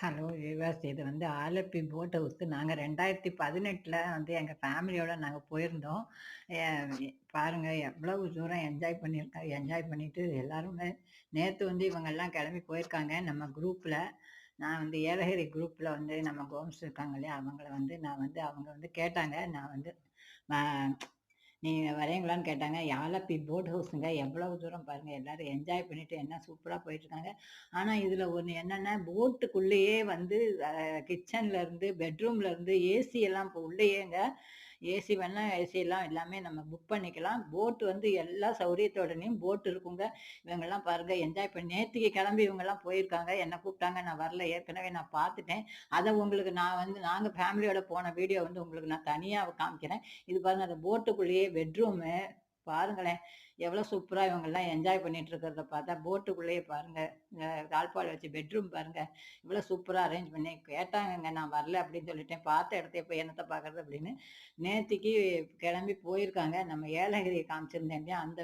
Hello விவாஸ். இது வந்து Alleppey boat ஹவுஸ்க்கு நாங்கள் ரெண்டாயிரத்தி பதினெட்டில் வந்து எங்கள் ஃபேமிலியோடு நாங்கள் போயிருந்தோம். பாருங்கள் எவ்வளவு தூரம் என்ஜாய் பண்ணியிருக்கா என்ஜாய் பண்ணிவிட்டு எல்லாருமே நேற்று வந்து இவங்கெல்லாம் கிளம்பி போயிருக்காங்க. நம்ம குரூப்பில் நான் வந்து ஏலகிரி குரூப்பில் வந்து நம்ம கோம்ஸ் இருக்காங்க இல்லையா அவங்கள வந்து நான் வந்து அவங்க வந்து கேட்டாங்க. நான் வந்து நீங்கள் வரீங்களான்னு கேட்டாங்க. யாலப்பி போட் ஹவுஸுங்க எவ்வளவு தூரம் பாருங்கள் எல்லோரும் என்ஜாய் பண்ணிவிட்டு என்ன சூப்பராக போயிட்டுருக்காங்க ஆனால் இதில் ஒன்று என்னென்னா போட்டுக்குள்ளேயே வந்து கிச்சன்லேருந்து பெட்ரூம்லேருந்து ஏசி எல்லாம் இப்போ உள்ளேயேங்க. ஏசி வேணா ஏசி எல்லாம் எல்லாமே நம்ம புக் பண்ணிக்கலாம். போட் வந்து எல்லா சௌரியத்தோடனையும் போட் இருக்குங்க. இவங்கெல்லாம் பாருங்க என்ஜாய் பண்ணி நேற்றுக்கு கிளம்பி இவங்கெல்லாம் போயிருக்காங்க. என்னை கூப்பிட்டாங்க நான் வரல. ஏற்கனவே நான் பார்த்துட்டேன். அதை உங்களுக்கு நான் வந்து நாங்கள் ஃபேமிலியோட போன வீடியோ வந்து உங்களுக்கு நான் தனியாக காமிக்கிறேன். இது பாருங்க அந்த போட்டுக்குள்ளேயே பெட்ரூமு பாருங்களேன். எவ்வளோ சூப்பராக இவங்கெல்லாம் என்ஜாய் பண்ணிட்டு இருக்கிறத பார்த்தா போட்டுக்குள்ளேயே பாருங்க. தாழ்பால் வச்சு பெட்ரூம் பாருங்க. இவ்வளோ சூப்பராக அரேஞ்ச் பண்ணி கேட்டாங்கங்க நான் வரல அப்படின்னு சொல்லிட்டேன். பார்த்த இடத்த இப்போ என்னத்தை பார்க்கறது அப்படின்னு நேத்திக்கு கிளம்பி போயிருக்காங்க. நம்ம ஏலகிரி காமிச்சிருந்தேன் அந்த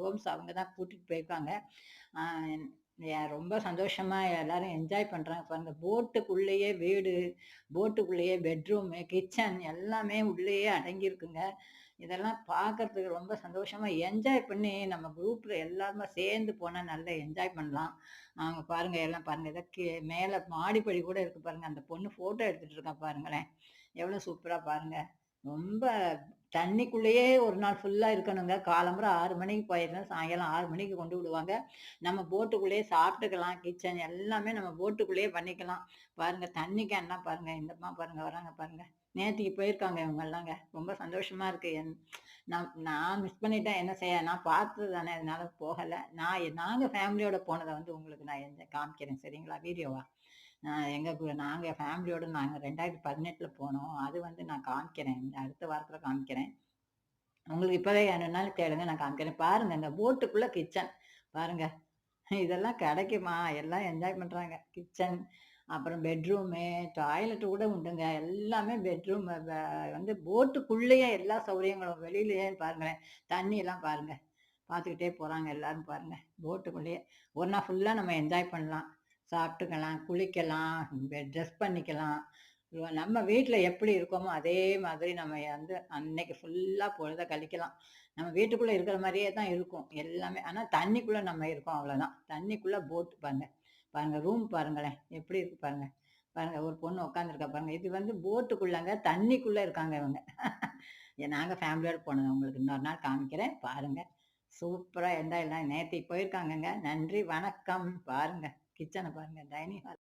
கோம்ஸ் அவங்க தான் கூட்டிகிட்டு போயிருக்காங்க. ரொம்ப சந்தோஷமா எல்லாரும் என்ஜாய் பண்றாங்க. பாருங்க போட்டுக்குள்ளேயே வீடு போட்டுக்குள்ளேயே பெட்ரூமு கிச்சன் எல்லாமே உள்ளேயே அடங்கியிருக்குங்க. இதெல்லாம் பார்க்கறதுக்கு ரொம்ப சந்தோஷமா என்ஜாய் பண்ணி நம்ம குரூப்ல எல்லாருமே சேர்ந்து போனா நல்லா என்ஜாய் பண்ணலாம். அவங்க பாருங்க எல்லாம் பாருங்க இதை கீ- மாடிப்படி கூட இருக்கு பாருங்க. அந்த பொண்ணு போட்டோ எடுத்துட்டு இருக்கா பாருங்களேன். எவ்வளோ சூப்பரா பாருங்க. ரொம்ப தண்ணிக்குள்ளேயே ஒரு நாள் ஃபுல்லாக இருக்கணுங்க. காலம்புற ஆறு மணிக்கு போயிடுறேன் சாயங்காலம் ஆறு மணிக்கு கொண்டு விடுவாங்க. நம்ம போட்டுக்குள்ளேயே சாப்பிட்டுக்கலாம். கிச்சன் எல்லாமே நம்ம போட்டுக்குள்ளேயே பண்ணிக்கலாம். பாருங்கள் தண்ணி கேன்லாம் பாருங்கள் இந்தம்மா பாருங்க வராங்க பாருங்கள் நேற்றுக்கு போயிருக்காங்க இவங்க எல்லாங்க ரொம்ப சந்தோஷமாக இருக்குது என்- நான் நான் மிஸ் பண்ணிட்டேன் என்ன செய்ய? நான் பார்த்தது தானே அதனால் போகலை. நான் நாங்கள் ஃபேமிலியோட போனதை வந்து உங்களுக்கு நான் எந்த காமிக்கிறேன். சரிங்களா? வீடியோவா? நான் நாங்கள் ஃபேமிலியோடு நாங்கள் ரெண்டாயிரத்தி பதினெட்டில் போனோம். அது வந்து நான் காமிக்கிறேன். இந்த அடுத்த வாரத்தில் காமிக்கிறேன். உங்களுக்கு இப்போவே வேணும்னாலும் கேளுங்க நான் காமிக்கிறேன். பாருங்க இந்த போட்டுக்குள்ளே கிச்சன் பாருங்க. இதெல்லாம் கிடைக்குமா? எல்லாம் என்ஜாய் பண்ணுறாங்க கிச்சன் அப்புறம் பெட்ரூமு டாய்லெட் கூட உண்டுங்க. எல்லாமே பெட்ரூம் வந்து போட்டுக்குள்ளேயே எல்லா சௌகரியங்களும். வெளியிலேயே பாருங்களேன். தண்ணியெல்லாம் பாருங்கள் பார்த்துக்கிட்டே போகிறாங்க எல்லாரும் பாருங்கள் போட்டுக்குள்ளேயே ஒன்றா ஃபுல்லாக நம்ம என்ஜாய் பண்ணலாம். சாப்பிட்டுக்கலாம் குளிக்கலாம் ட்ரெஸ் பண்ணிக்கலாம். நம்ம வீட்டில் எப்படி இருக்கோமோ அதே மாதிரி நம்ம வந்து அன்னைக்கு ஃபுல்லாக பொழுத கழிக்கலாம். நம்ம வீட்டுக்குள்ளே இருக்கிற மாதிரியே தான் இருக்கும் எல்லாமே. ஆனால் தண்ணிக்குள்ளே நம்ம இருக்கோம் அவ்வளோதான் தண்ணிக்குள்ளே போட்டு பாருங்க. பாருங்கள் ரூம் பாருங்களேன். எப்படி இருக்கு பாருங்கள் பாருங்கள் ஒரு பொண்ணு உட்காந்துருக்கா பாருங்கள் இது வந்து போட்டுக்குள்ளங்க தண்ணிக்குள்ளே இருக்காங்க இவங்க. நாங்கள் ஃபேமிலியோடு போனது. உங்களுக்கு இன்னொரு நாள் காமிக்கிறேன். பாருங்கள் சூப்பராக எந்த எல்லாம் நேற்று போயிருக்காங்கங்க. நன்றி வணக்கம். பாருங்கள் கிச்சனை பாருங்க டைனிங் ஹால்